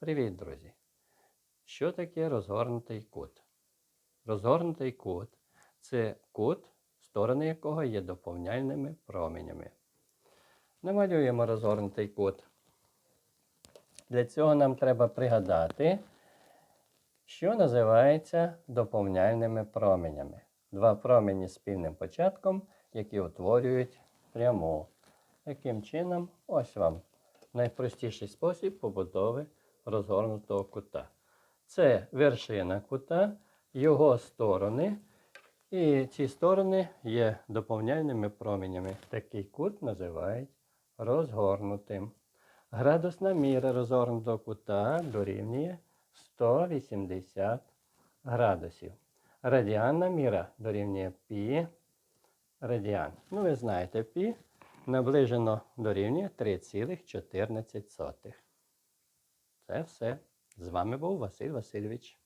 Привіт, друзі! Що таке розгорнутий кут? Розгорнутий кут це кут, сторони якого є доповняльними променями. Намалюємо розгорнутий кут. Для цього нам треба пригадати, що називається доповняльними променями. Два промені з спільним початком, які утворюють пряму. Таким чином, ось вам найпростіший спосіб побудови розгорнутого кута. Це вершина кута, його сторони, і ці сторони є доповняльними променями. Такий кут називають розгорнутим. Градусна міра розгорнутого кута дорівнює 180 градусів. Радіанна міра дорівнює пі радіан. Ну, ви знаєте, пі наближено дорівнює 3,14. Це все. З вами був Василь Васильович.